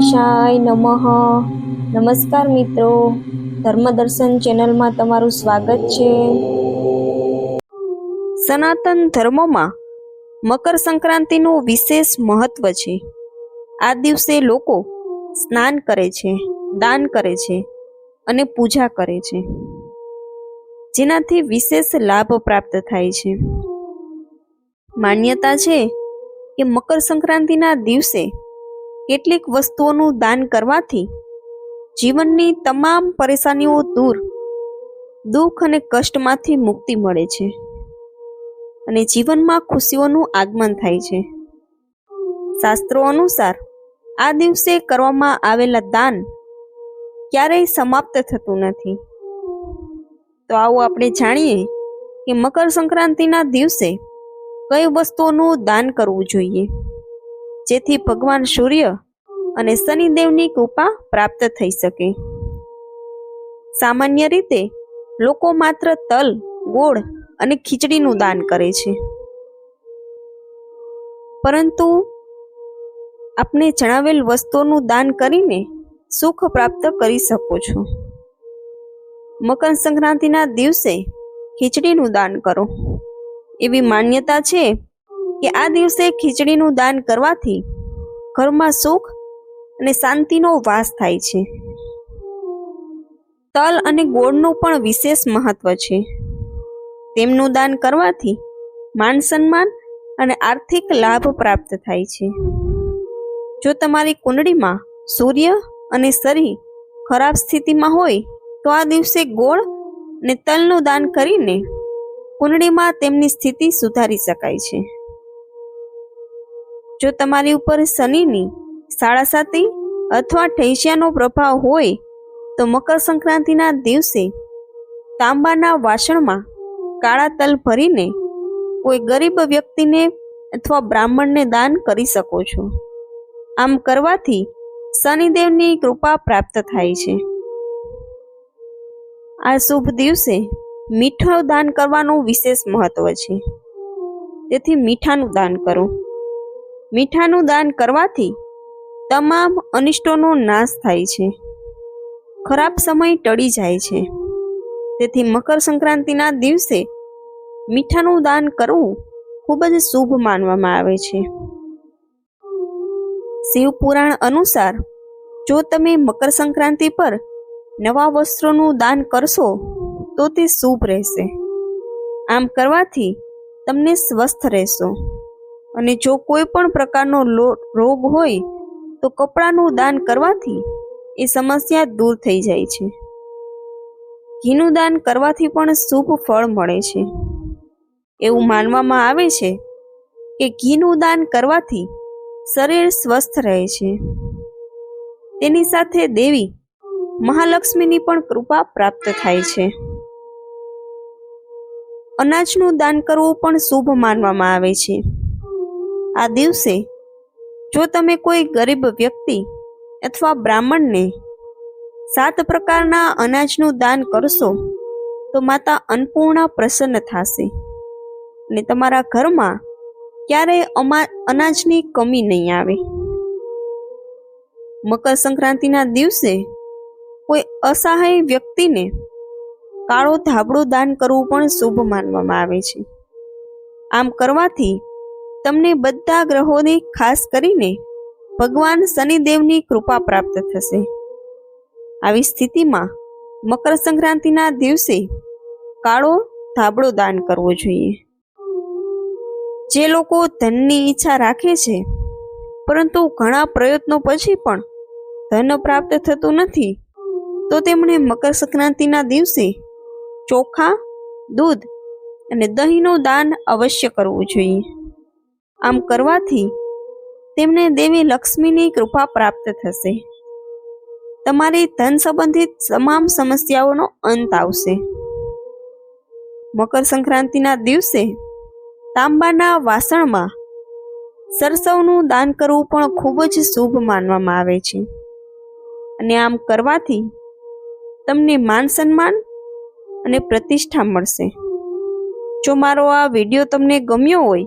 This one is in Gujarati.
ગણેશાય નમઃ. નમસ્કાર મિત્રો. ધર્મદર્શન ચેનલમાં તમારું સ્વાગત છે. સનાતન ધર્મમાં મકર સંક્રાંતિનું વિશેષ મહત્વ છે. આ દિવસે લોકો સ્નાન કરે છે, દાન કરે છે અને પૂજા કરે છે. જેનાથી વિશેષ લાભ પ્રાપ્ત થાય છે. માન્યતા છે કે મકર સંક્રાંતિના દિવસે કેટલીક વસ્તુઓનું દાન કરવાથી જીવનની તમામ પરેશાનીઓ દૂર, દુઃખ અને કષ્ટમાંથી મુક્તિ મળે છે અને જીવનમાં ખુશીઓનું આગમન થાય છે. શાસ્ત્રો અનુસાર, આ દિવસે કરવામાં આવેલા દાન ક્યારેય સમાપ્ત થતું નથી. તો આવો આપણે જાણીએ કે મકર સંક્રાંતિના દિવસે કઈ વસ્તુઓનું દાન કરવું જોઈએ? જેથી ભગવાન સૂર્ય અને શનિદેવની કૃપા પ્રાપ્ત થઈ શકે. સામાન્ય રીતે, લોકો માત્ર તલ, ગોળ અને ખીચડીનું દાન કરે છે. પરંતુ આપને જણાવેલ વસ્તુઓનું દાન કરીને સુખ પ્રાપ્ત કરી શકો છો. મકર સંક્રાંતિના દિવસે ખીચડીનું દાન કરો. એવી માન્યતા છે કે આ દિવસે ખીચડીનું દાન કરવાથી ઘરમાં સુખ અને શાંતિનો વાસ થાય છે. તલ અને ગોળનું પણ વિશેષ મહત્વ છે. તેમનું દાન કરવાથી માન સન્માન અને આર્થિક લાભ પ્રાપ્ત થાય છે. જો તમારી કુંડળીમાં સૂર્ય અને શરીર ખરાબ સ્થિતિમાં હોય, તો આ દિવસે ગોળ અને તલનું દાન કરીને કુંડળીમાં તેમની સ્થિતિ સુધારી શકાય છે. જો તમારી ઉપર શનિની સાડાસાતી અથવા ઠેસિયાનો પ્રભાવ હોય તો મકર સંક્રાંતિના દિવસે તાંબાના વાસણમાં કાળા તલ ભરીને કોઈ ગરીબ વ્યક્તિને અથવા બ્રાહ્મણને દાન કરી શકો છો. આમ કરવાથી શનિદેવની કૃપા પ્રાપ્ત થાય છે. આ શુભ દિવસે મીઠું દાન કરવાનું વિશેષ મહત્વ છે. તેથી મીઠાનું દાન કરો. મીઠાનું દાન કરવાથી તમામ અનિષ્ટોનો નાશ થાય છે. ખરાબ સમય ટળી જાય છે. તેથી મકર સંક્રાંતિના દિવસે મીઠાનું દાન કરવું ખૂબ જ શુભ માનવામાં આવે છે. શિવ પુરાણ અનુસાર, જો તમે મકર સંક્રાંતિ પર નવા વસ્ત્રોનું દાન કરશો, તો તે શુભ રહેશે. આમ કરવાથી તમને સ્વસ્થ રહેશો. અને જો કોઈ પણ પ્રકારનો રોગ હોય તો કપડાનું દાન કરવાથી એ સમસ્યા દૂર થઈ જાય છે. ઘીનું દાન કરવાથી પણ શુભ ફળ મળે છે. એવું માનવામાં આવે છે કે ઘીનું દાન કરવાથી શરીર સ્વસ્થ રહે છે. તેની સાથે દેવી મહાલક્ષ્મીની પણ કૃપા પ્રાપ્ત થાય છે. અનાજનું દાન કરવું પણ શુભ માનવામાં આવે છે. આ દિવસે જો તમે કોઈ ગરીબ વ્યક્તિ અથવા બ્રાહ્મણને સાત પ્રકારના અનાજનું દાન કરશો, તો માતા અન્નપૂર્ણા પ્રસન્ન થશે અને તમારા ઘરમાં ક્યારેય અમા, અનાજની કમી નહીં આવે. મકર સંક્રાંતિના દિવસે કોઈ અસહાય વ્યક્તિને કાળો ધાબળો દાન કરવું પણ શુભ માનવામાં આવે છે. આમ કરવાથી તમને બધા ગ્રહોને ખાસ કરીને ભગવાન શનિદેવની કૃપા પ્રાપ્ત થશે. આવી સ્થિતિમાં મકર સંક્રાંતિના દિવસે કાળો ધાબળો દાન કરવો જોઈએ. જે લોકો ધનની ઈચ્છા રાખે છે, પરંતુ ઘણા પ્રયત્નો પછી પણ ધન પ્રાપ્ત થતું નથી, તો તેમણે મકર સંક્રાંતિના દિવસે ચોખા, દૂધ અને દહીંનું દાન અવશ્ય કરવું જોઈએ. આમ કરવાથી તેમને દેવી લક્ષ્મીની કૃપા પ્રાપ્ત થશે. તમારી ધન સંબંધિત તમામ સમસ્યાઓનો અંત આવશે. મકર સંક્રાંતિના દિવસે તાંબાના વાસણમાં સરસવનું દાન કરવું પણ ખૂબ જ શુભ માનવામાં આવે છે. અને આમ કરવાથી તમને માન સન્માન અને પ્રતિષ્ઠા મળશે. જો મારો આ વીડિયો તમને ગમ્યો હોય